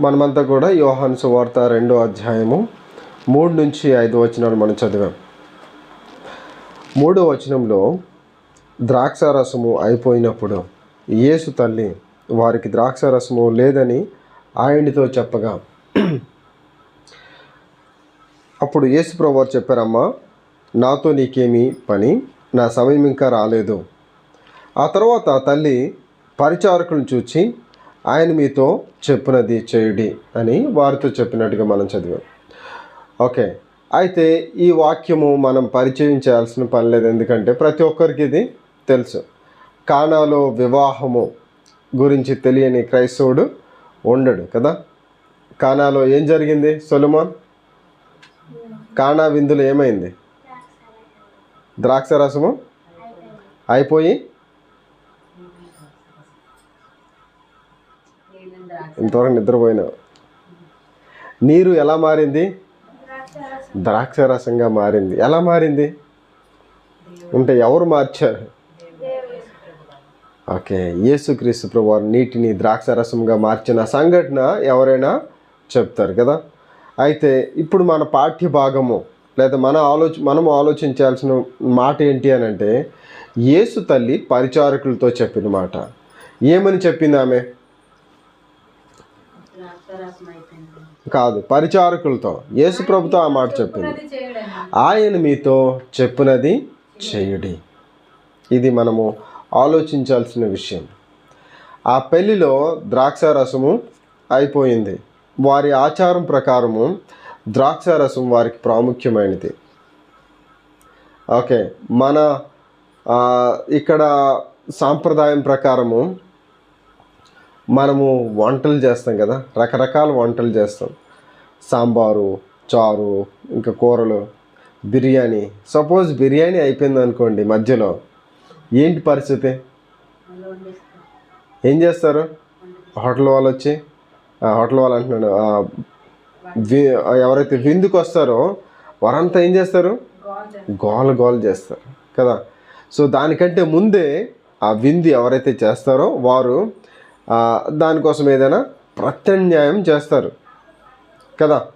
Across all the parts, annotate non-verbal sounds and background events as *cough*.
మనమంతా కూడా యోహాను సువార్త రెండో అధ్యాయము మూడు నుంచి ఐదు వచనాలు మనం చదివాం. మూడో వచనంలో ద్రాక్షారసము అయిపోయినప్పుడు యేసు తల్లి వారికి ద్రాక్ష రసము లేదని ఆయనతో చెప్పగా అప్పుడు యేసు ప్రభువారు చెప్పారమ్మా నాతో నీకేమి పని నా సమయం ఇంకా రాలేదు. ఆ తర్వాత తల్లి పరిచారకులను చూచి ఆయన మీతో చెప్పినది చేయుడి అని వారితో చెప్పినట్టుగా మనం చదివాం. ఓకే. అయితే ఈ వాక్యము మనం పరిచయం చేయాల్సిన పని లేదు. ఎందుకంటే ప్రతి ఒక్కరికి ఇది తెలుసు. కానాలో వివాహము గురించి తెలియని క్రైస్తవుడు ఉండడు కదా? కానాలో ఏం జరిగింది సొలుమాన్? కానా విందులు ఏమైంది? ద్రాక్ష రసము? అయిపోయి ఇంతవరకు నిద్రపోయినావు నీరు ఎలా మారింది? ద్రాక్ష రసంగా మారింది. ఎలా మారింది? అంటే ఎవరు మార్చారు? ఓకే యేసుక్రీస్తు ప్రభు నీటిని ద్రాక్ష రసంగా మార్చిన సంఘటన ఎవరైనా చెప్తారు కదా? అయితే ఇప్పుడు మన పాఠ్య భాగము లేదా మన ఆలోచ మనం ఆలోచించాల్సిన మాట ఏంటి అని అంటే యేసు తల్లి పరిచారకులతో చెప్పిన మాట. ఏమని చెప్పింది ఆమె? కాదు పరిచారకులతో. యేసు ప్రభుతో ఆ మాట చెప్పింది. ఆయన మీతో చెప్పినది చేయుడి. ఇది మనము ఆలోచించాల్సిన విషయం. ఆ పెళ్ళిలో ద్రాక్ష రసము అయిపోయింది. వారి ఆచారం ప్రకారము ద్రాక్ష రసం వారికి ప్రాముఖ్యమైనది. ఓకే మన ఇక్కడ సాంప్రదాయం ప్రకారము మనము వంటలు చేస్తాం కదా రకరకాల వంటలు చేస్తాం. సాంబారు చారు ఇంకా కూరలు బిర్యానీ. సపోజ్ బిర్యానీ అయిపోయింది అనుకోండి మధ్యలో ఏంటి పరిస్థితి? ఏం చేస్తారు? హోటల్ వాళ్ళు వచ్చి ఆ, హోటల్ వాళ్ళు అంటున్నాడు ఎవరైతే విందుకు వస్తారో వారంతా ఏం చేస్తారు? గోల గోల చేస్తారు కదా. సో దానికంటే ముందే ఆ విందు ఎవరైతే చేస్తారో వారు దానికోసం ఏదైనా ప్రత్యామ్నాయం చేస్తారు. కదా?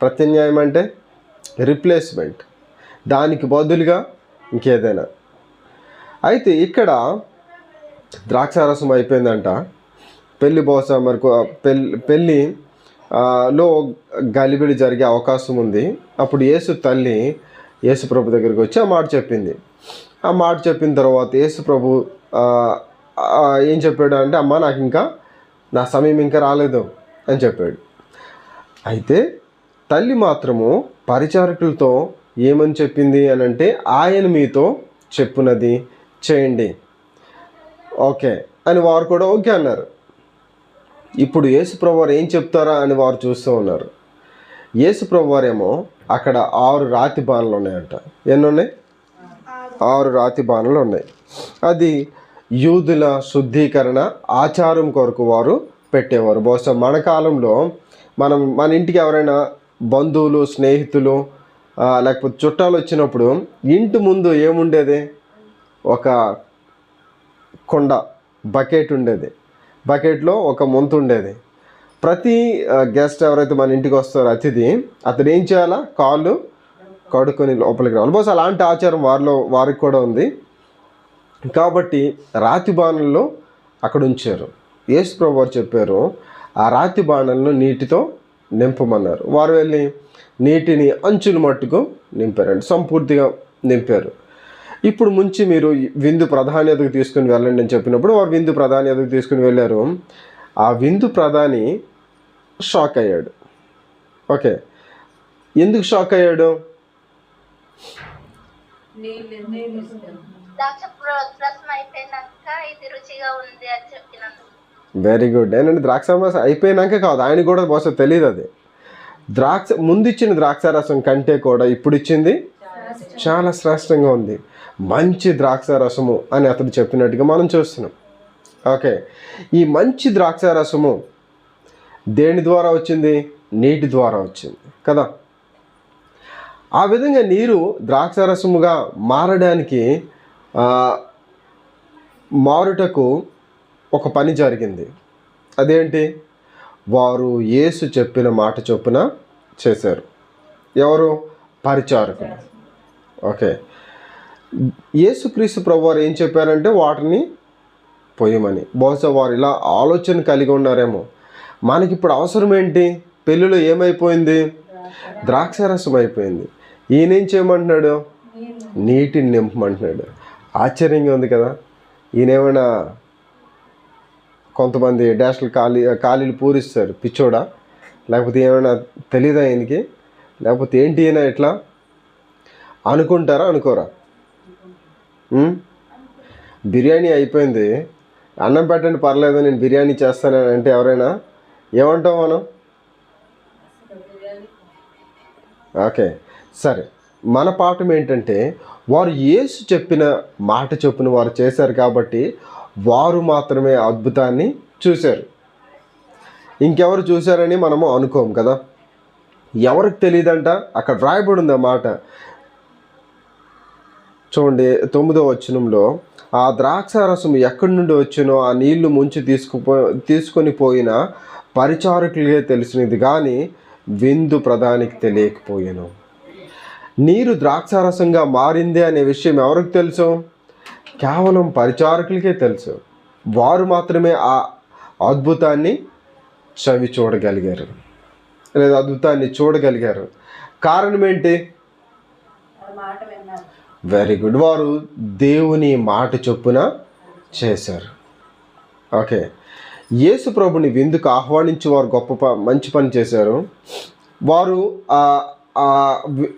ప్రత్యామ్నాయం అంటే రిప్లేస్మెంట్. దానికి బదులుగా ఇంకేదైనా. అయితే ఇక్కడ ద్రాక్షారసం అయిపోయిందంట. పెళ్ళి బహుశా మరి పెళ్ళి పెళ్ళి లో గలిబిడి జరిగే అవకాశం ఉంది. అప్పుడు యేసు తల్లి యేసుప్రభు దగ్గరికి వచ్చి ఆ మాట చెప్పింది. ఆ మాట చెప్పిన తర్వాత యేసుప్రభు ఏం చెప్పాడు అంటే అమ్మ నాకు ఇంకా నా సమయం ఇంకా రాలేదు అని చెప్పాడు. అయితే తల్లి మాత్రము పరిచారకులతో ఏమని చెప్పింది అని అంటే ఆయన మీతో చెప్పునది చేయండి. ఓకే. అని వారు కూడా ఓకే అన్నారు. ఇప్పుడు యేసు ప్రభు వారు ఏం చెప్తారా అని వారు చూస్తూ ఉన్నారు. యేసు ప్రభు వారేమో అక్కడ ఆరు రాతి బాణలు ఉన్నాయంట. ఎన్ని ఉన్నాయి? ఆరు రాతి బాణలు ఉన్నాయి. అది యూదుల శుద్ధీకరణ ఆచారం కొరకు వారు పెట్టేవారు. బహుశా మన కాలంలో మనం మన ఇంటికి ఎవరైనా బంధువులు స్నేహితులు లేకపోతే చుట్టాలు వచ్చినప్పుడు ఇంటి ముందు ఏముండేది? ఒక కొండ బకెట్ ఉండేది. బకెట్లో ఒక ముంత ఉండేది. ప్రతి గెస్ట్ ఎవరైతే మన ఇంటికి వస్తారో అతిథి అతను ఏం చేయాలా? కాళ్ళు కడుక్కొని లోపలికి రావాలి. బహుశా అలాంటి ఆచారం వారిలో వారికి కూడా ఉంది. కాబట్టి రాతి బాణల్లో అక్కడ ఉంచారు. యేసు ప్రభు వారు చెప్పారు ఆ రాతి బాణలను నీటితో నింపమన్నారు. వారు వెళ్ళి నీటిని అంచులు మట్టుకు నింపారండి సంపూర్తిగా నింపారు. ఇప్పుడు ముంచి మీరు విందు ప్రధాన్యతకు తీసుకుని వెళ్ళండి అని చెప్పినప్పుడు వారు విందు ప్రధాన్యతకు తీసుకుని వెళ్ళారు. ఆ విందు ప్రధాని షాక్ అయ్యాడు. ఓకే. ఎందుకు షాక్ అయ్యాడు? ద్రాక్ష రసం అయిపోయినాక ఇది రుచిగా ఉంది అని వెరీ గుడ్ ఏంటంటే ద్రాక్ష రసం అయిపోయినాక కాదు ఆయన కూడా బహుశా తెలియదు అది. ద్రాక్ష ముందు ఇచ్చిన ద్రాక్ష రసం కంటే కూడా ఇప్పుడు ఇచ్చింది చాలా శ్రేష్టంగా ఉంది. మంచి ద్రాక్ష రసము అని అతడు చెప్పినట్టుగా మనం చూస్తున్నాం. ఓకే. ఈ మంచి ద్రాక్ష రసము దేని ద్వారా వచ్చింది? నీటి ద్వారా వచ్చింది. కదా? ఆ విధంగా నీరు ద్రాక్ష రసముగా మారడానికి మారుటకు ఒక పని జరిగింది. అదేంటి? వారు యేసు చెప్పిన మాట చొప్పున చేశారు. ఎవరు? పరిచారకులు. ఓకే. యేసుక్రీస్తు ప్రభు వారు ఏం చెప్పారంటే వాటిని పోయమని బహుశా వారు ఇలా ఆలోచన కలిగి ఉన్నారేమో. మనకి ఇప్పుడు అవసరం ఏంటి? పెళ్ళిలో ఏమైపోయింది? ద్రాక్షారసం అయిపోయింది. ఈయన ఏం చేయమంటున్నాడు? నీటిని నింపమంటున్నాడు. ఆశ్చర్యంగా ఉంది కదా. ఈయన ఏమైనా కొంతమంది డాష్లు ఖాళీ ఖాళీలు పూరిస్తారు పిచ్చోడా? లేకపోతే ఏమైనా తెలీదా ఈయనకి? లేకపోతే ఏంటి అయినా ఇట్లా? అనుకుంటారా అనుకోరా? బిర్యానీ అయిపోయింది. అన్నం పెట్టండి పర్లేదు నేను బిర్యానీ చేస్తానని అంటే ఎవరైనా? ఏమంటాం మనం? ఓకే సరే. మన పాఠం ఏంటంటే వారు యేసు చెప్పిన మాట చొప్పున వారు చేశారు కాబట్టి వారు మాత్రమే అద్భుతాన్ని చూశారు. ఇంకెవరు చూశారని మనము అనుకోం కదా? ఎవరికి తెలియదంట? అక్కడ రాయబడి ఉంది ఆ మాట. చూడండి తొమ్మిదో వచనంలో ఆ ద్రాక్షారసం ఎక్కడి నుండి వచ్చినో ఆ నీళ్ళు ముంచి తీసుకుపో తీసుకొని పోయిన పరిచారకులకే తెలిసినది కానీ విందు ప్రధానికి తెలియకపోయాను. నీరు ద్రాక్షారసంగా మారింది అనే విషయం ఎవరికి తెలుసు? కేవలం పరిచారకులకే తెలుసు. వారు మాత్రమే ఆ అద్భుతాన్ని చవి చూడగలిగారు. లేదా అద్భుతాన్ని చూడగలిగారు. కారణం ఏంటి? వెరీ గుడ్ వారు దేవుని మాట చొప్పున చేశారు. ఓకే యేసు ప్రభుని విందుకు ఆహ్వానించి వారు గొప్ప మంచి పని చేశారు. వారు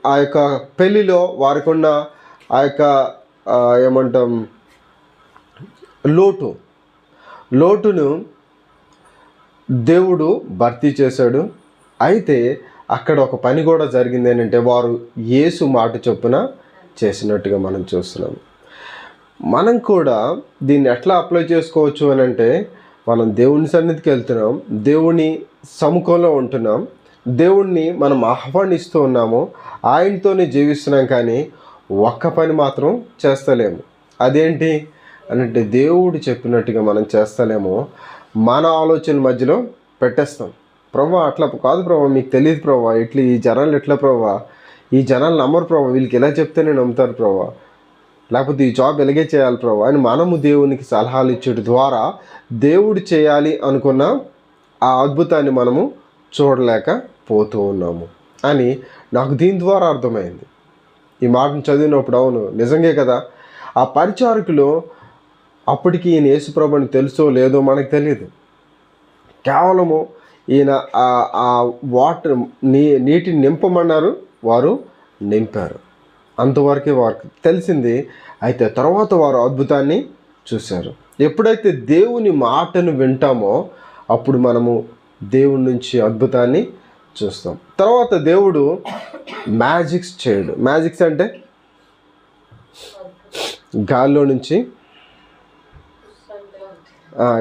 ఆ యొక్క పెళ్ళిలో వారికి ఉన్న ఆ యొక్క ఏమంటాం లోటు. లోటును దేవుడు భర్తీ చేశాడు. అయితే అక్కడ ఒక పని కూడా జరిగింది ఏంటంటే వారు యేసు మాట చొప్పున చేసినట్టుగా మనం చూస్తున్నాం. మనం కూడా దీన్ని ఎట్లా అప్లై చేసుకోవచ్చు అని అంటే మనం దేవుని సన్నిధికి వెళ్తున్నాం. దేవుని సముఖంలో ఉంటున్నాం. దేవుణ్ణి మనం ఆహ్వానిస్తూ ఉన్నాము ఆయనతోనే జీవిస్తున్నాం కానీ ఒక్క పని మాత్రం చేస్తలేము. అదేంటి అంటే దేవుడు చెప్పినట్టుగా మనం చేస్తలేము. మన ఆలోచన మధ్యలో పెట్టేస్తాం. ప్రభా అట్లా కాదు ప్రభా మీకు తెలియదు ప్రభా ఇట్లా ఈ జనాలు ఎట్లా ప్రభా ఈ జనాలు నమ్మరు ప్రభా వీళ్ళకి ఎలా చెప్తేనే నమ్ముతారు ప్రభా లేకపోతే ఈ జాబ్ ఎలాగే చేయాలి ప్రభు అని మనము దేవునికి సలహాలు ఇచ్చడం ద్వారా దేవుడు చేయాలి అనుకున్న ఆ అద్భుతాన్ని మనము చూడలేక పోతూ ఉన్నాము అని నాకు దీని ద్వారా అర్థమైంది. ఈ మాటను చదివినప్పుడు అవును నిజంగే కదా? ఆ పరిచారకులు అప్పటికి ఈయన యేసుప్రభుని తెలుసో లేదో మనకు తెలియదు కేవలము ఈయన ఆ- ఆ వాటర్ నీ నీటిని నింపమన్నారు వారు నింపారు. అంతవరకే వారికి తెలిసింది అయితే తర్వాత వారు అద్భుతాన్ని చూశారు. ఎప్పుడైతే దేవుని మాటను వింటామో అప్పుడు మనము దేవుడి నుంచి అద్భుతాన్ని చూస్తాం. తర్వాత దేవుడు మ్యాజిక్స్ చేయడు. మ్యాజిక్స్ అంటే గాల్లో నుంచి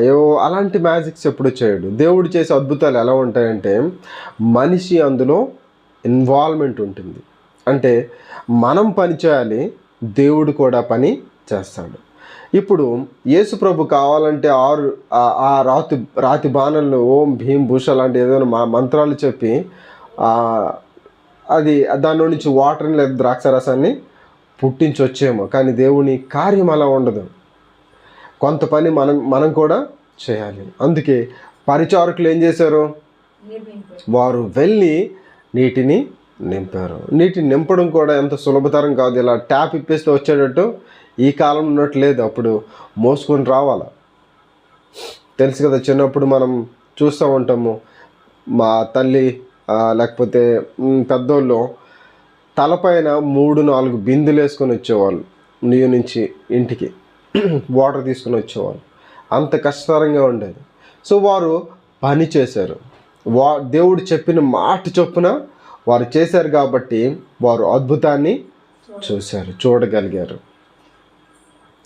ఏవో అలాంటి మ్యాజిక్స్ ఎప్పుడు చేయడు. దేవుడు చేసే అద్భుతాలు ఎలా ఉంటాయంటే మనిషి అందులో ఇన్వాల్వ్మెంట్ ఉంటుంది. అంటే మనం పని చేయాలి దేవుడు కూడా పని చేస్తాడు. ఇప్పుడు యేసు ప్రభు కావాలంటే ఆరు ఆ- రాతి రాతి బాణలను ఓం భీం భూష లాంటి ఏదైనా మా మంత్రాలు చెప్పి అది దానిలో నుంచి వాటర్ని లేదా ద్రాక్ష రసాన్ని పుట్టించొచ్చేమో. కానీ దేవుని కార్యం అలా ఉండదు. కొంత పని మనం మనం కూడా చేయాలి. అందుకే పరిచారకులు ఏం చేశారు? వారు వెళ్ళి నీటిని నింపారు. నీటిని నింపడం కూడా ఎంత సులభతరం కాదు. ఇలా ట్యాప్ ఇప్పేస్తే వచ్చేటట్టు ఈ కాలం ఉన్నట్టు లేదు. అప్పుడు మోసుకొని రావాల? తెలుసు కదా చిన్నప్పుడు మనం చూస్తూ ఉంటాము మా తల్లి లేకపోతే పెద్దోళ్ళు తలపైన మూడు నాలుగు బిందులు వేసుకొని వచ్చేవాళ్ళు నీరు నుంచి ఇంటికి. వాటర్ తీసుకొని వచ్చేవాళ్ళు. అంత కష్టతరంగా ఉండేది. సో వారు పని చేశారు. వా దేవుడు చెప్పిన మాట చొప్పున వారు చేశారు కాబట్టి వారు అద్భుతాన్ని చూశారు చూడగలిగారు.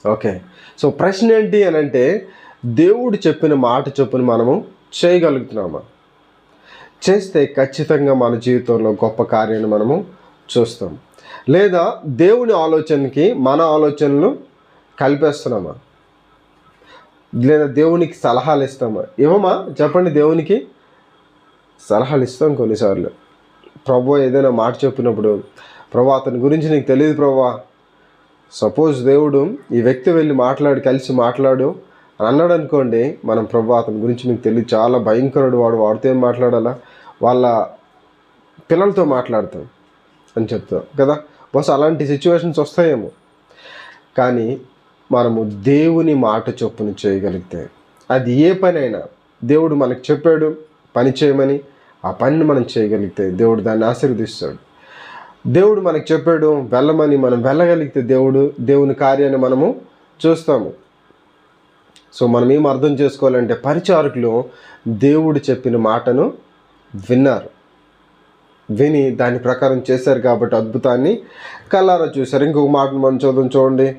ఓకే. సో ప్రశ్న ఏంటి అని అంటే దేవుడు చెప్పిన మాట చొప్పున మనము చేయగలుగుతున్నామా? చేస్తే ఖచ్చితంగా మన జీవితంలో గొప్ప కార్యాన్ని మనము చూస్తాం. లేదా దేవుని ఆలోచనకి మన ఆలోచనలు కలిపేస్తున్నామా? లేదా దేవునికి సలహాలు ఇస్తామా? ఇవ్వమా? చెప్పండి దేవునికి సలహాలు ఇస్తాం కొన్నిసార్లు. ప్రభు ఏదైనా మాట చెప్పినప్పుడు ప్రభు అతని గురించి నీకు తెలియదు ప్రభా. సపోజ్ దేవుడు ఈ వ్యక్తి వెళ్ళి మాట్లాడి కలిసి మాట్లాడు అని అన్నాడు అనుకోండి మనం ప్రభు అతని గురించి మీకు తెలియదు చాలా భయంకరుడు వాడు వాడితో ఏం మాట్లాడాలా? వాళ్ళ పిల్లలతో మాట్లాడతాం అని చెప్తాం కదా? బస్ అలాంటి సిచ్యువేషన్స్ వస్తాయేమో. కానీ మనము దేవుని మాట చొప్పున చేయగలిగితే అది ఏ పని అయినా దేవుడు మనకు చెప్పాడు పని చేయమని ఆ పనిని మనం చేయగలిగితే దేవుడు దాన్ని ఆశీర్వదిస్తాడు. దేవుడు మనకు చెప్పాడు వెళ్ళమని మనం వెళ్ళగలిగితే దేవుడు దేవుని కార్యాన్ని మనము చూస్తాము. సో మనం ఏం అర్థం చేసుకోవాలంటే పరిచారకులు దేవుడు చెప్పిన మాటను విన్నారు. విని దాని ప్రకారం చేశారు కాబట్టి అద్భుతాన్ని కల్లారా చూశారు. ఇంకొక మాటను మనం చదువు చూడండి.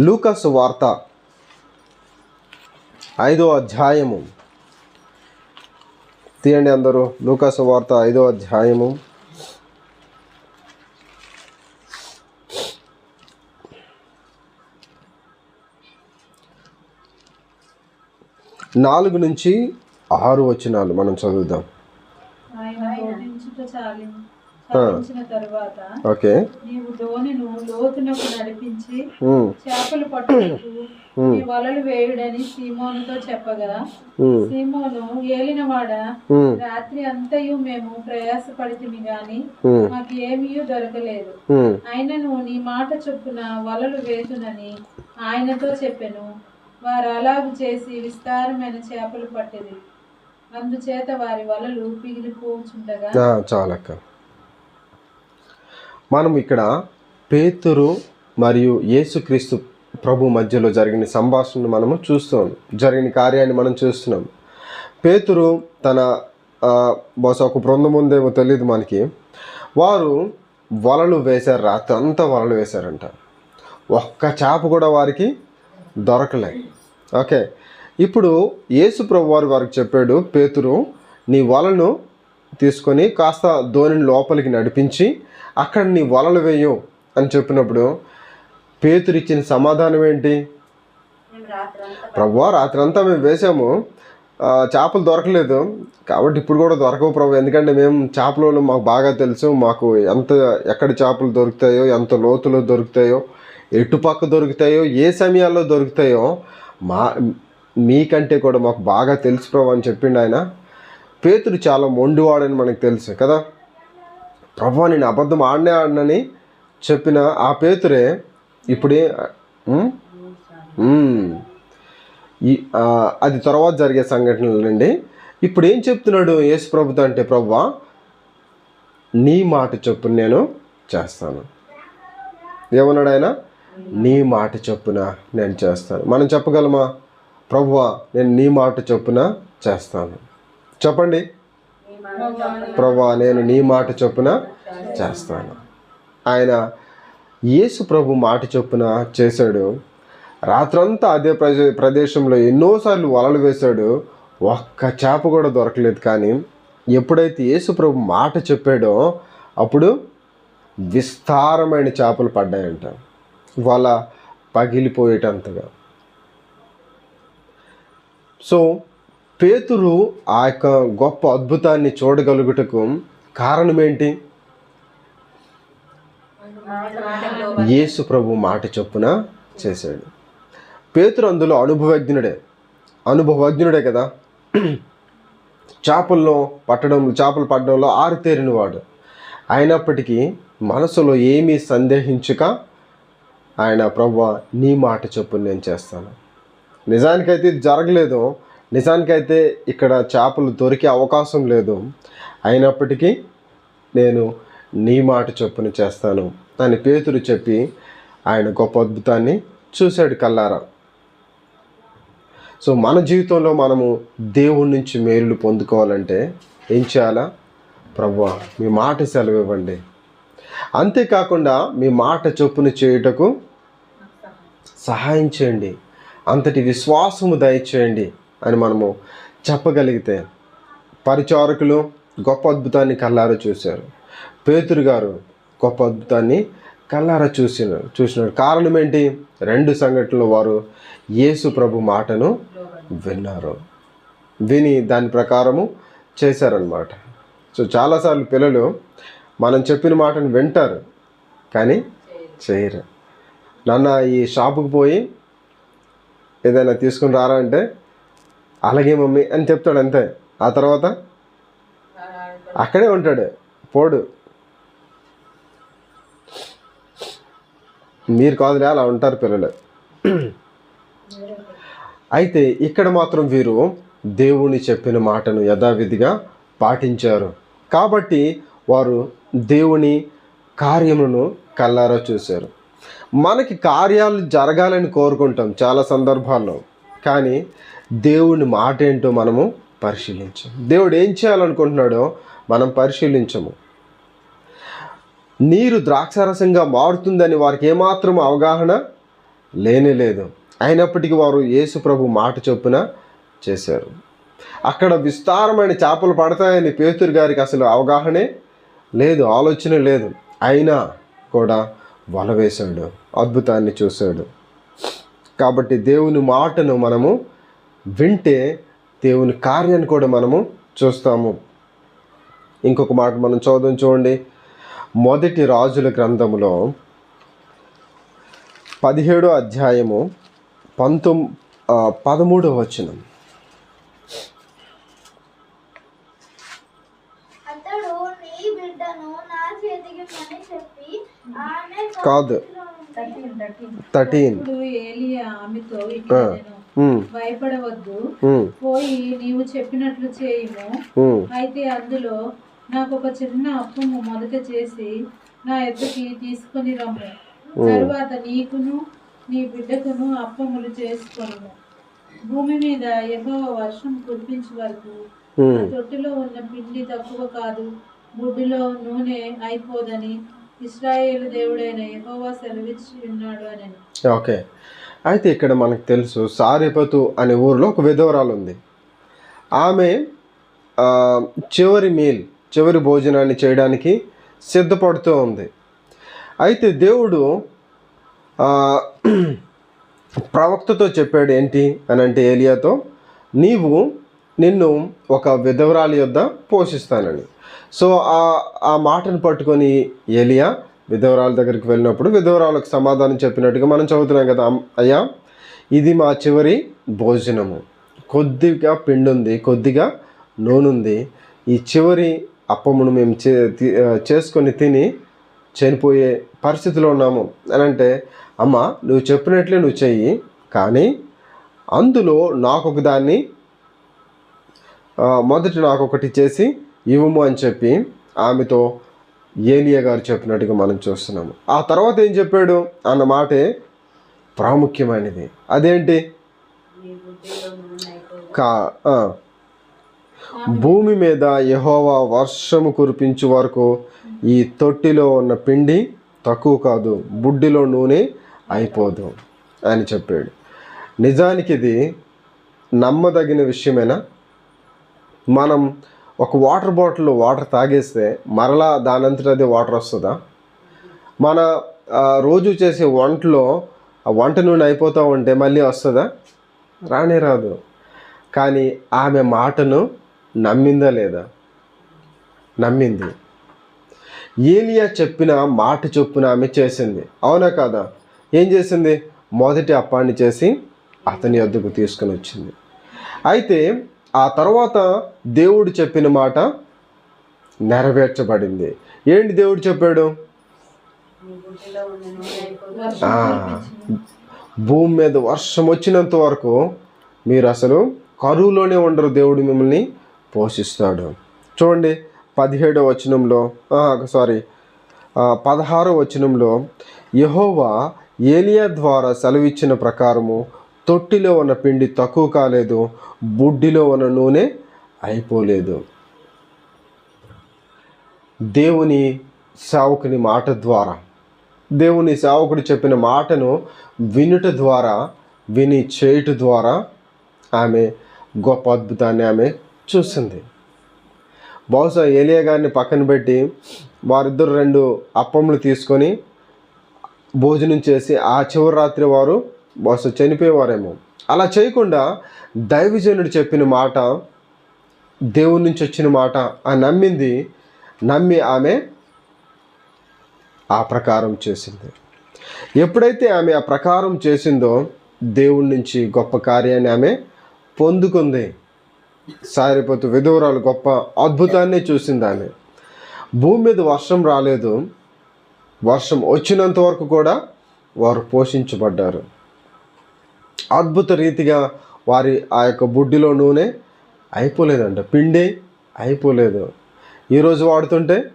లూకస్ వార్త ఐదో అధ్యాయము. తీయండి అందరూ. లూకాసు వార్త ఐదో అధ్యాయము. నాలుగు నుంచి ఆరు వచనాలు మనం చదువుదాం. ఓకే. నీవు లోతునకు నడిపించి చేపలు పట్టుటకు నీ వలలు వేయుడని సీమోనుతో చెప్పగా. ఉమ్, సీమోను ఏలినవాడ రాత్రి అంతయు మేము ప్రయాసపడితిమి గాని మాకు ఏమీ దొరకలేదు. ఉమ్. ఆయనను నీ మాట చొప్పున వలలు వేతునని ఆయనతో చెప్పెను. వారు అలాగు చేసి విస్తారమైన చేపలు పట్టింది అందుచేత వారి వలలు పిగిలిపోచుండగా చాలక్క. మనం ఇక్కడ పేతురు మరియు యేసుక్రీస్తు ప్రభు మధ్యలో జరిగిన సంభాషణను మనము చూస్తాం జరిగిన కార్యాన్ని మనం చూస్తున్నాం. పేతురు తన బహుశా ఒక బృందం ఉందేమో తెలియదు మనకి. వారు వలలు వేశారు రాత్రి అంతా వలలు వేశారంట. ఒక్క చేప కూడా వారికి దొరకలే ఓకే. ఇప్పుడు యేసు ప్రభు వారు వారికి చెప్పాడు పేతురు నీ వలను తీసుకొని కాస్త ధోనిని లోపలికి నడిపించి అక్కడ నీ వలలు వేయు అని చెప్పినప్పుడు పేతురు ఇచ్చిన సమాధానం ఏంటి? ప్రభు రాత్రంతా మేము వేసాము చేపలు దొరకలేదు. కాబట్టి ఇప్పుడు కూడా దొరకవు ప్రభు. ఎందుకంటే మేము చేపలలో మాకు బాగా తెలుసు. మాకు ఎంత ఎక్కడ చేపలు దొరుకుతాయో ఎంత లోతులో దొరుకుతాయో ఎటుపక్క దొరుకుతాయో ఏ సమయాల్లో దొరుకుతాయో మా మీకంటే కూడా మాకు బాగా తెలుసు ప్రభు అని చెప్పిండు ఆయన. పేతుడు చాలా మొండివాడని మనకు తెలుసు కదా. ప్రభు నేను అబద్ధం ఆడనే ఆడనని చెప్పిన ఆ పేతురే ఇప్పుడే ఈ అది తర్వాత జరిగే సంఘటనలండి. ఇప్పుడు ఏం చెప్తున్నాడు యేసు ప్రభుతో అంటే ప్రభా నీ మాట చొప్పున నేను చేస్తాను. ఏమన్నాడు ఆయన? నీ మాట చొప్పున నేను చేస్తాను. మనం చెప్పగలమా? ప్రభువా నేను నీ మాట చొప్పున చేస్తాను. చెప్పండి. ప్రభువా నేను నీ మాట చొప్పున చేస్తాను. ఆయన యేసు ప్రభు మాట చొప్పున చేశాడు. రాత్రంతా అదే ప్రదే ప్రదేశంలో ఎన్నోసార్లు వలలు వేశాడు. ఒక్క చేప కూడా దొరకలేదు కానీ ఎప్పుడైతే యేసు ప్రభు మాట చెప్పాడో అప్పుడు విస్తారమైన చేపలు పడ్డాయంట. వల పగిలిపోయేటంతగా. సో పేతురు ఆ యొక్క గొప్ప అద్భుతాన్ని చూడగలుగుటకు కారణం ఏంటి యేసు ప్రభు మాట చొప్పున చేశాడు. పేతురు అందులో అనుభవజ్ఞుడే. అనుభవజ్ఞుడే కదా. చేపల్లో పట్టడం చేపలు పట్టడంలో ఆరితేరినవాడు. అయినప్పటికీ మనసులో ఏమీ సందేహించక ఆయన ప్రభు నీ మాట చొప్పున నేను చేస్తాను. నిజానికైతే ఇది జరగలేదు. నిజానికైతే ఇక్కడ చేపలు దొరికే అవకాశం లేదు. అయినప్పటికీ నేను నీ మాట చొప్పున చేస్తాను అని పేతురు చెప్పి ఆయన గొప్ప అద్భుతాన్ని చూశాడు కల్లారా. సో మన జీవితంలో మనము దేవుడి నుంచి మేలులు పొందుకోవాలంటే ఏం చేయాలా? ప్రభు మీ మాట సెలవు ఇవ్వండి అంతేకాకుండా మీ మాట చొప్పున చేయుటకు సహాయం చేయండి. అంతటి విశ్వాసము దయచేయండి అని మనము చెప్పగలిగితే పరిచారకులు గొప్ప అద్భుతాన్ని కల్లారా చూశారు. పేతురు గారు గొప్ప అద్భుతాన్ని కల్లారా చూసిన చూసినారు. కారణం ఏంటి? రెండు సంఘటనలు వారు యేసు ప్రభు మాటను విన్నారు. విని దాని ప్రకారము చేశారనమాట సో చాలాసార్లు పిల్లలు మనం చెప్పిన మాటను వింటారు కానీ చేయరు. నాన్న ఈ షాపుకి పోయి ఏదైనా తీసుకుని రారా అంటే అలాగే మమ్మీ అని చెప్తాడు అంతే. ఆ తర్వాత అక్కడే ఉంటాడు. పోడు. మీరు కాదులే అలా ఉంటారు పిల్లలు. అయితే ఇక్కడ మాత్రం వీరు దేవుని చెప్పిన మాటను యథావిధిగా పాటించారు. కాబట్టి వారు దేవుని కార్యములను కల్లారా చూశారు. మనకి కార్యాలు జరగాలని కోరుకుంటాం చాలా సందర్భాల్లో. కానీ దేవుని మాట ఏంటో మనము పరిశీలించం. దేవుడు ఏం చేయాలనుకుంటున్నాడో మనం పరిశీలించము. నీరు ద్రాక్షారసంగా మారుతుందని వారికి ఏమాత్రం అవగాహన లేనేలేదు అయినప్పటికీ వారు యేసు ప్రభు మాట చొప్పున చేశారు. అక్కడ విస్తారమైన చేపలు పడతాయని పేతురు గారికి అసలు అవగాహనే లేదు ఆలోచన లేదు. అయినా కూడా వల వేశాడు అద్భుతాన్ని చూశాడు. కాబట్టి దేవుని మాటను మనము వింటే దేవుని కార్యాన్ని కూడా మనము చూస్తాము. ఇంకొక మాట మనం చదువు చూడండి. మొదటి రాజుల గ్రంథములో పదిహేడో అధ్యాయము పంతొమ్ పదమూడవ వచనం అతడు నీ బిడ్డను నా చేతికి పని చెప్పి ఆమె కాదు థర్టీన్ థర్టీన్ థర్టీన్ ఇప్పుడు ఏలియా ఆమెతో ఇట్లా నేను ఉమ్, భయపడవద్దు. పోయి నీవు చెప్పినట్లు చేయుము. అయితే అందులో నాకు ఒక చిన్న అప్పము మొదట చేసి నా ఎద్దకి తీసుకొని రమ్ము. తరువాత నీకును నీ బిడ్డకును అప్పములు చేసుకొను భూమి మీద ఎగవ వర్షం కురిపించే వరకు. తొట్టిలో ఉన్న పిండి తక్కువ కాదు. బుడ్డిలో నూనె అయిపోదని ఇస్రాయేల్ దేవుడైన యహోవా సెలవిచ్చి ఉన్నాడు అని. ఓకే. అయితే ఇక్కడ మనకు తెలుసు సారిపతు అనే ఊరిలో ఒక విధవరాలు ఉంది. ఆమె చివరి మీల్ చివరి భోజనాన్ని చేయడానికి సిద్ధపడుతూ ఉంది. అయితే దేవుడు *clears throat* ప్రవక్తతో చెప్పాడు ఏంటి అని అంటే ఏలియాతో నీవు నిన్ను ఒక విధవరాలి యొద్ద పోషిస్తానని. సో ఆ ఆ మాటను పట్టుకొని ఏలియా విధవరాల దగ్గరికి వెళ్ళినప్పుడు విధవరాలకు సమాధానం చెప్పినట్టుగా మనం చదువుతున్నాం కదా అయ్యా ఇది మా చివరి భోజనము. కొద్దిగా పిండి ఉంది కొద్దిగా నూనె ఉంది ఈ చివరి అప్పమును మేము చే తి- చేసుకొని తిని చనిపోయే పరిస్థితిలో ఉన్నాము. అని అంటే అమ్మ నువ్వు చెప్పినట్లే నువ్వు చెయ్యి కానీ అందులో నాకు ఒక దాన్ని మొదట నాకు ఒకటి చేసి ఇవ్వము అని చెప్పి ఆమెతో ఏలియా గారు చెప్పినట్టుగా మనం చూస్తున్నాము. ఆ తర్వాత ఏం చెప్పాడు? అన్న మాటే ప్రాముఖ్యమైనది. అదేంటి? కా భూమి మీద యహోవా వర్షము కురిపించు వరకు ఈ తొట్టిలో ఉన్న పిండి తక్కువ కాదు బుడ్డిలో నూనె అయిపోదు అని చెప్పాడు. నిజానికి ఇది నమ్మదగిన విషయమేనా? మనం ఒక వాటర్ బాటిల్ వాటర్ తాగేస్తే మరలా దానంతట అది వాటర్ వస్తుందా? మన రోజు చేసే వంటలో ఆ వంట నూనె అయిపోతూ ఉంటే మళ్ళీ వస్తుందా? రానే రాదు. కానీ ఆమె మాటను నమ్మిందా లేదా? నమ్మింది. ఏలియా చెప్పిన మాట చొప్పున ఆమె చేసింది. అవునా కాదా? ఏం చేసింది? మొదటి అప్పాన్ని చేసి అతని వద్దకు తీసుకుని వచ్చింది. అయితే ఆ తర్వాత దేవుడు చెప్పిన మాట నెరవేర్చబడింది. ఏంటి దేవుడు చెప్పాడు? భూమి మీద వర్షం వచ్చినంత వరకు మీరు అసలు కరువులోనే ఉండరు. దేవుడు మిమ్మల్ని పోషిస్తాడు. చూడండి పదిహేడో వచనంలో సారీ పదహారో వచనంలో యహోవా ఏలియా ద్వారా సెలవిచ్చిన ప్రకారము తొట్టిలో ఉన్న పిండి తక్కువ కాలేదు బుడ్డిలో ఉన్న నూనె అయిపోలేదు. దేవుని సేవకుని మాట ద్వారా దేవుని సేవకుడు చెప్పిన మాటను వినుట ద్వారా విని చేయుట ద్వారా ఆమె గొప్ప అద్భుతాన్ని ఆమె చూసింది. బహుశా ఏలియా గారిని పక్కన పెట్టి వారిద్దరు రెండు అప్పములు తీసుకొని భోజనం చేసి ఆ చివరి రాత్రి వారు బహుశా చనిపోయేవారేమో. అలా చేయకుండా దైవజనుడు చెప్పిన మాట దేవుడి నుంచి వచ్చిన మాట ఆ నమ్మింది నమ్మి ఆమె ఆ ప్రకారం చేసింది. ఎప్పుడైతే ఆమె ఆ ప్రకారం చేసిందో దేవుడి నుంచి గొప్ప కార్యాన్ని ఆమె పొందుకుంది. సారిపోతు విధవరాలు గొప్ప అద్భుతాన్ని చూసింది ఆమె. భూమి మీద వర్షం రాలేదు. వర్షం వచ్చినంత వరకు కూడా వారు పోషించబడ్డారు. అద్భుత రీతిగా వారి ఆ యొక్క బుడ్డిలో నూనె అయిపోలేదంట. పిండి అయిపోలేదు. ఈరోజు వాడుతుంటే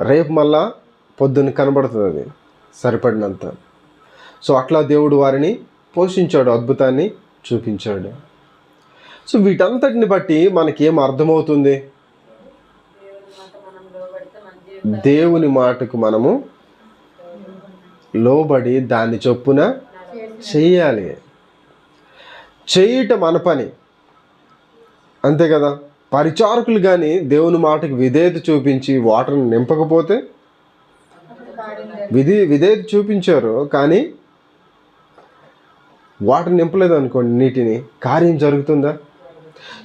రేపు మళ్ళా పొద్దున్న కనబడుతుంది అది సరిపడినంత. సో అట్లా దేవుడు వారిని పోషించాడు అద్భుతాన్ని చూపించాడు. సో వీటంతటిని బట్టి మనకేం అర్థమవుతుంది? దేవుని మాటకు మనము లోబడి దాన్ని చొప్పున చెయ్యాలి చేయటం మన పని. అంతే కదా? పరిచారకులు కానీ దేవుని మాటకు విధేయత చూపించి వాటర్ని నింపకపోతే? విధి విధేయత చూపించారు కానీ వాటర్ నింపలేదు అనుకోండి నీటిని. కార్యం జరుగుతుందా?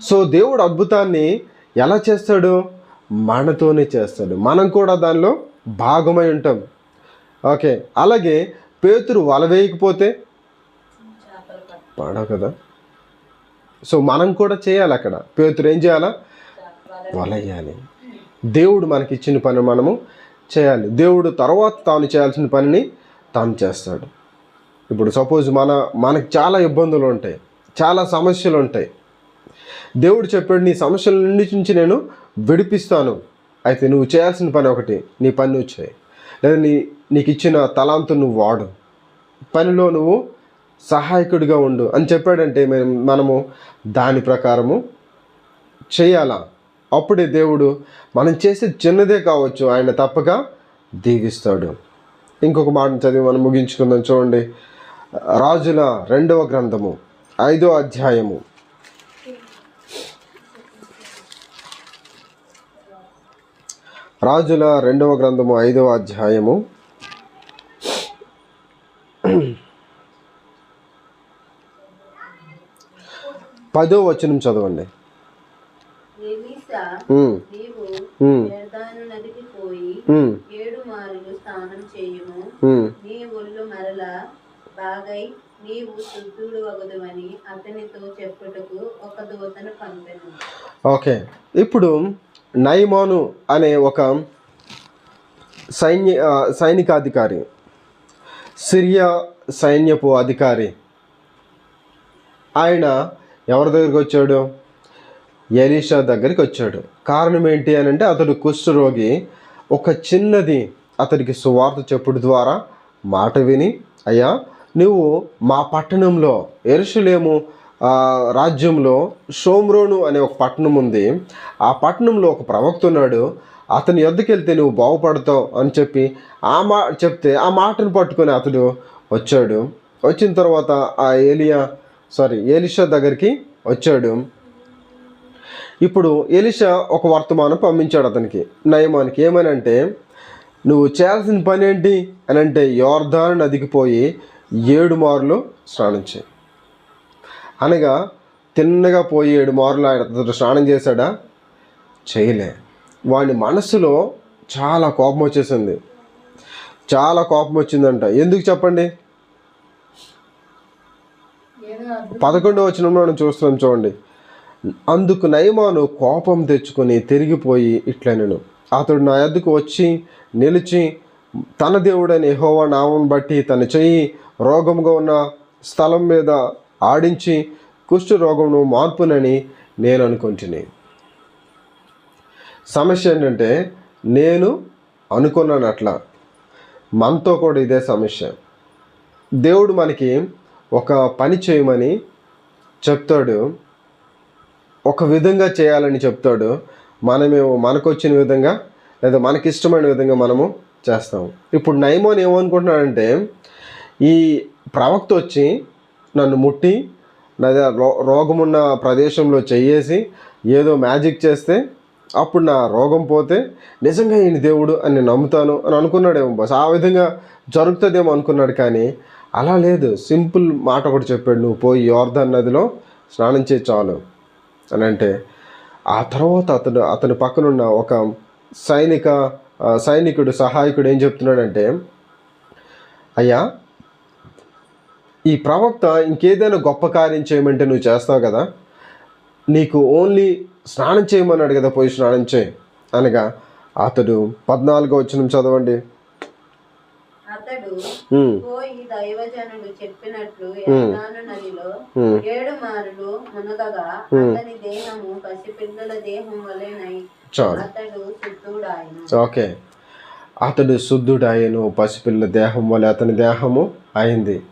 సో దేవుడు అద్భుతాన్ని ఎలా చేస్తాడు? మనతోనే చేస్తాడు. మనం కూడా దానిలో భాగమై ఉంటాం. ఓకే. అలాగే పేతురు వల వేయకపోతే? పడవు కదా? సో మనం కూడా చేయాలి అక్కడ. పేతురు ఏం చేయాలా? వల దేవుడు మనకి ఇచ్చిన పని మనము చేయాలి. దేవుడు తర్వాత తాను చేయాల్సిన పనిని తాను చేస్తాడు. ఇప్పుడు సపోజ్ మన మనకు చాలా ఇబ్బందులు ఉంటాయి. చాలా సమస్యలు ఉంటాయి. దేవుడు చెప్పాడు నీ సమస్యల నుండి నుంచి నేను విడిపిస్తాను. అయితే నువ్వు చేయాల్సిన పని ఒకటి నీ పని నువ్వు చేయి. లేదా నీ నీకు ఇచ్చిన తలాంతు నువ్వు వాడు. పనిలో నువ్వు సహాయకుడిగా ఉండు అని చెప్పాడంటే మేము మనము దాని ప్రకారము చేయాలా? అప్పుడే దేవుడు మనం చేసే చిన్నదే కావచ్చు ఆయన తప్పక దీవిస్తాడు. ఇంకొక మాట చదివి మనం ముగించుకుందాం. చూడండి. రాజుల రెండవ గ్రంథము ఐదో అధ్యాయము. రాజుల రెండవ గ్రంథము ఐదవ అధ్యాయము. ఒక దూతను పంపెను. ఓకే. ఇప్పుడు నైమాను అనే ఒక సైన్య సైనికాధికారి సిరియా సైన్యపు అధికారి ఆయన ఎవరి దగ్గరికి వచ్చాడు? ఎలీషా దగ్గరికి వచ్చాడు. కారణం ఏంటి అని అంటే అతడు కుష్ఠరోగి ఒక చిన్నది అతనికి సువార్త చెప్పుడు ద్వారా మాట విని అయ్యా నువ్వు మా పట్టణంలో ఎరుషులేము రాజ్యంలో షోమ్రోను అనే ఒక పట్టణం ఉంది. ఆ పట్టణంలో ఒక ప్రవక్త ఉన్నాడు. అతని యొద్దకు వెళ్తే నువ్వు బాగుపడతావు అని చెప్పి ఆ మా చెప్తే ఆ మాటను పట్టుకొని అతడు వచ్చాడు. వచ్చిన తర్వాత ఆ ఏలియా సారీ ఏలిషా దగ్గరికి వచ్చాడు. ఇప్పుడు ఎలిషా ఒక వర్తమానం పంపించాడు అతనికి. నయమానికి ఏమని అంటే నువ్వు చేయాల్సిన పని ఏంటి? అని అంటే యోర్ధాన్ నదికి పోయి ఏడు మార్లు స్నానం చేయి. అనగా తిన్నగా పోయి ఏడు మార్లు ఆయన స్నానం చేశాడా? చేయలే. వాడి మనసులో చాలా కోపం వచ్చేసింది. చాలా కోపం వచ్చిందంట. ఎందుకు చెప్పండి? పదకొండవ వచనంలో మనం చూస్తున్నాం చూడండి. అందుకు నయమాను కోపం తెచ్చుకొని తిరిగిపోయి ఇట్లా నేను అతడు నా ఎద్దుకు వచ్చి నిలిచి తన దేవుడైన హోవా నామం బట్టి తన చెయ్యి రోగంగా ఉన్న స్థలం మీద ఆడించి కుష్ఠ రోగమును మార్పునని నేను అనుకుంటుని. సమస్య ఏంటంటే నేను అనుకున్నాను అట్లా మనతో కూడా ఇదే సమస్య. దేవుడు మనకి ఒక పని చేయమని చెప్తాడు. ఒక విధంగా చేయాలని చెప్తాడు. మనమేమో మనకొచ్చిన విధంగా లేదా మనకి ఇష్టమైన విధంగా మనము చేస్తాము ఇప్పుడు నైమోన్ ఏమనుకుంటున్నాడంటే ఈ ప్రవక్త వచ్చి నన్ను ముట్టి నాది రో రోగమున్న ప్రదేశంలో చెయ్యేసి ఏదో మ్యాజిక్ చేస్తే అప్పుడు నా రోగం పోతే నిజంగా ఈయన దేవుడు అని నేను నమ్ముతాను అని అనుకున్నాడేమో. బస్ ఆ విధంగా జరుగుతుందేమో అనుకున్నాడు కానీ అలా లేదు. సింపుల్ మాట ఒకటి చెప్పాడు. నువ్వు పోయి యోర్ధన్ నదిలో స్నానం చేయి చాలు. అని అంటే ఆ తర్వాత అతను అతని పక్కనున్న ఒక సైనిక సైనికుడు సహాయకుడు ఏం చెప్తున్నాడంటే అయ్యా ఈ ప్రవక్త ఇంకేదైనా గొప్ప కార్యం చేయమంటే నువ్వు చేస్తావు కదా? నీకు ఓన్లీ స్నానం చేయమన్నాడు కదా పోయి స్నానం చేయి. అనగా అతడు పద్నాలుగో వచ్చిన చదవండి. అతడు పోయి దైవజనుడు చెప్పినట్లు యర్దాను నదిలో ఏడు మారులు మునగగా అతని దేహము పసిపిల్లల దేహం వలెనై అతడు శుద్ధుడాయను. ఓకే. అతడు శుద్ధుడాయను పసిపిల్ల దేహం వల్ల అతని దేహము అయింది.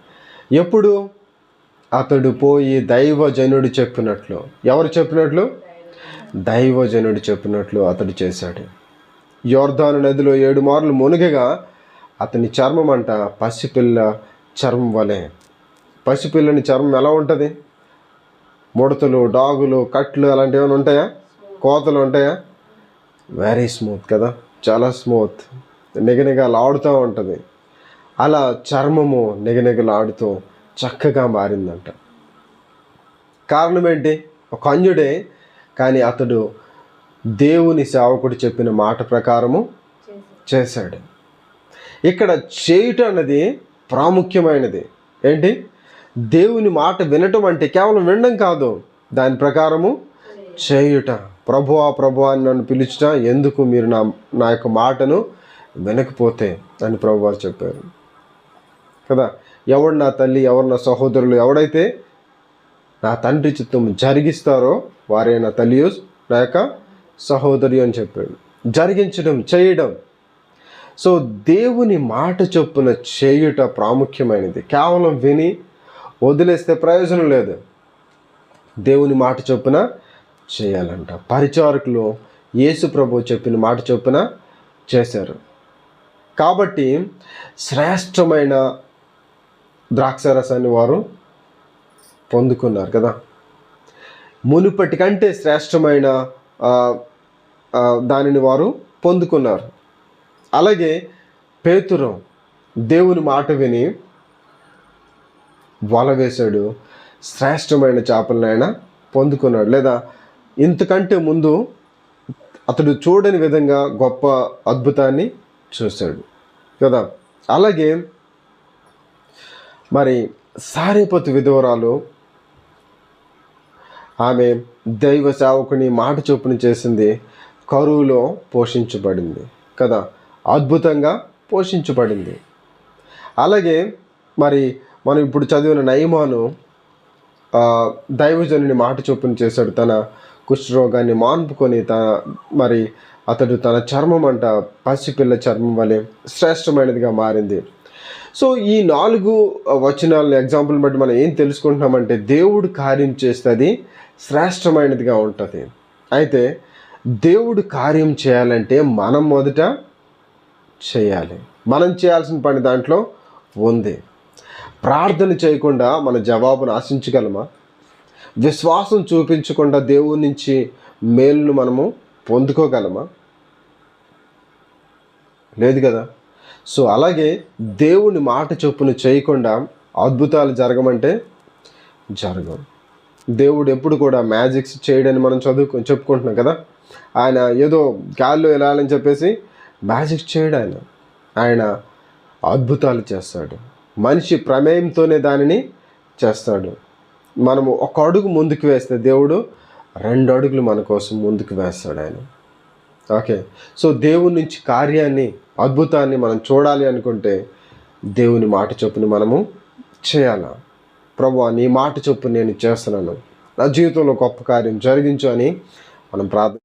ఎప్పుడు? అతడు పోయి దైవజనుడు చెప్పినట్లు. ఎవరు చెప్పినట్లు? దైవజనుడు చెప్పినట్లు అతడు చేశాడు. యోర్ధాను నదిలో ఏడు మార్లు మునిగగా అతని చర్మం అంట పసిపిల్ల చర్మం వలె. పసిపిల్లని చర్మం ఎలా ఉంటుంది? ముడతలు డాగులు కట్లు అలాంటివి ఏమైనా ఉంటాయా? కోతలు ఉంటాయా? వెరీ స్మూత్ కదా? చాలా స్మూత్ నిగనిగలాడుతూ ఉంటుంది. అలా చర్మము నిగనిగలాడుతూ చక్కగా మారిందంట. కారణం ఏంటి? ఒక అన్యుడే కానీ అతడు దేవుని సేవకుడు చెప్పిన మాట ప్రకారము చేశాడు. ఇక్కడ చేయుట అన్నది ప్రాముఖ్యమైనది. ఏంటి? దేవుని మాట వినటం అంటే కేవలం వినడం కాదు. దాని ప్రకారము చేయుట. ప్రభువా ప్రభు అని నన్ను పిలుచుట ఎందుకు మీరు నా నా యొక్క మాటను వినకపోతే అని ప్రభు వారు చెప్పారు. కదా? ఎవడు నా తల్లి ఎవరు నా సహోదరులు ఎవడైతే నా తండ్రి చిత్తం జరిగిస్తారో వారే నా తల్లియు నా యొక్క సహోదరి అని చెప్పాడు. జరిగించడం చేయడం సో దేవుని మాట చొప్పున చేయుట ప్రాముఖ్యమైనది. కేవలం విని వదిలేస్తే ప్రయోజనం లేదు. దేవుని మాట చొప్పున చేయాలంట. పరిచారకులు యేసు ప్రభు చెప్పిన మాట చొప్పున చేశారు. కాబట్టి శ్రేష్టమైన ద్రాక్షారసాన్ని వారు పొందుకున్నారు కదా. మునుపటి కంటే శ్రేష్టమైన దానిని వారు పొందుకున్నారు. అలాగే పేతురు దేవుని మాట విని వల వేశాడు. శ్రేష్టమైన చేపలను ఆయన పొందుకున్నాడు. లేదా ఇంతకంటే ముందు అతడు చూడని విధంగా గొప్ప అద్భుతాన్ని చూశాడు. కదా? అలాగే మరి సారేపతి విధవరాలు ఆమె దైవ సేవకుని మాట చొప్పున చేసింది కరువులో పోషించబడింది. కదా? అద్భుతంగా పోషించబడింది. అలాగే మరి మనం ఇప్పుడు చదివిన నయమాను దైవజనుని మాట చొప్పున చేశాడు. తన కుష్ఠరోగాన్ని మాన్పుకొని తన మరి అతడు తన చర్మం అంట పసిపిల్ల చర్మం వలె శ్రేష్టమైనదిగా మారింది. సో ఈ నాలుగు వచనాలను ఎగ్జాంపుల్ బట్టి మనం ఏం తెలుసుకుంటున్నామంటే దేవుడు కార్యం చేస్తుంది శ్రేష్టమైనదిగా ఉంటుంది. అయితే దేవుడు కార్యం చేయాలంటే మనం మొదట చేయాలి. మనం చేయాల్సిన పని దాంట్లో ఉంది. ప్రార్థన చేయకుండా మన జవాబును ఆశించగలమా? విశ్వాసం చూపించకుండా దేవుని నుంచి మేలును మనము పొందుకోగలమా? లేదు కదా? సో అలాగే దేవుని మాట చొప్పున చేయకుండా అద్భుతాలు జరగమంటే జరగవు. దేవుడు ఎప్పుడు కూడా మ్యాజిక్స్ చేయడని మనం చదువుకు చెప్పుకుంటున్నాం కదా? ఆయన ఏదో గాల్లో వెళ్ళాలని చెప్పేసి మ్యాజిక్ చేయడు ఆయన ఆయన అద్భుతాలు చేస్తాడు. మనిషి ప్రమేయంతోనే దానిని చేస్తాడు. మనము ఒక అడుగు ముందుకు వేస్తే దేవుడు రెండు అడుగులు మన కోసం ముందుకు వేస్తాడు ఆయన ఓకే. సో దేవుని నుంచి కార్యాన్ని అద్భుతాన్ని మనం చూడాలి అనుకుంటే దేవుని మాట చొప్పున మనము చేయాలా? ప్రభు నీ మాట చొప్పున నేను చేస్తున్నాను. నా జీవితంలో గొప్ప కార్యం జరిగించు అని మనం ప్రార్థన